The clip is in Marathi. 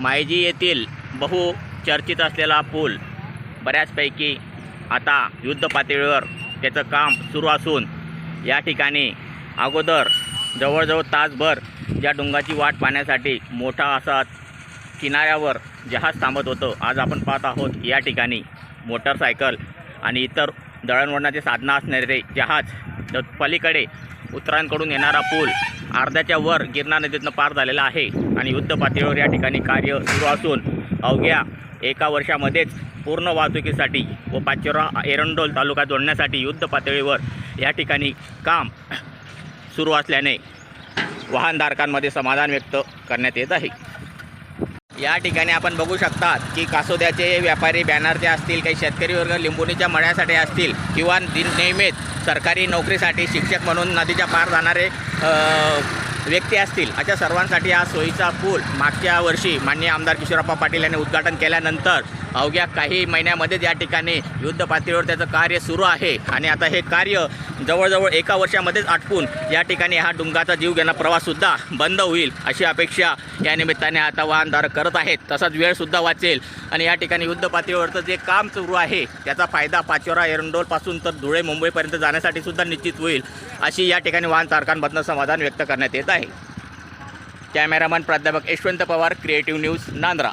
मायजी येथील बहु चर्चित असलेला पूल बऱ्याचपैकी आता युद्ध पातळीवर त्याचं काम सुरू असून या ठिकाणी अगोदर जवळजवळ तासभर या डोंगाची वाट पाहण्यासाठी मोठा असा किनाऱ्यावर जहाज थांबत होतं. आज आपण पाहत आहोत या ठिकाणी मोटरसायकल आणि इतर दळणवळणाचे साधनं असणारे जहाज पलीकडे उत्तरांकडून येणारा पूल अर्ध्याच्या वर गिरणा नदीतनं पार झालेला आहे आणि युद्ध पातळीवर या ठिकाणी कार्य सुरू असून अवघ्या एका वर्षामध्येच पूर्ण वाहतुकीसाठी व पाचोरा एरंडोल तालुका जोडण्यासाठी युद्ध पातळीवर या ठिकाणी काम सुरू असल्याने वाहनधारकांमध्ये समाधान व्यक्त करण्यात येत आहे. या ठिकाणी आपण बघू शकतात की कासोद्याचे व्यापारी बॅनरचे असतील काही शेतकरी वर्ग लिंबोणीच्या मळ्यासाठी असतील किंवा दिन सरकारी नोकरीसाठी शिक्षक म्हणून नदीच्या पार जाणारे व्यक्ती असतील अशा सर्वांसाठी हा सोयीचा पूल मागच्या वर्षी माननीय आमदार किशोरप्पा पाटील यांनी उद्घाटन केल्यानंतर अवघ्या काही महिन्यामध्येच या ठिकाणी युद्ध पातळीवर त्याचं कार्य सुरू आहे. आणि आता हे कार्य जवळजवळ एका वर्षामध्येच आटपून या ठिकाणी हा डुंगाचा जीव घेणा प्रवाससुद्धा बंद होईल अशी अपेक्षा या निमित्ताने आता वाहनधारक करत आहेत. तसाच वेळसुद्धा वाचेल. आणि या ठिकाणी युद्ध पातळीवरचं जे काम सुरू आहे त्याचा फायदा पाचोरा एरंडोलपासून तर धुळे मुंबईपर्यंत जाण्यासाठी सुद्धा निश्चित होईल अशी या ठिकाणी वाहनधारकांमधनं समाधान व्यक्त करण्यात येत आहे. कॅमेरामन प्राध्यापक यशवंत पवार क्रिएटिव्ह न्यूज नांद्रा.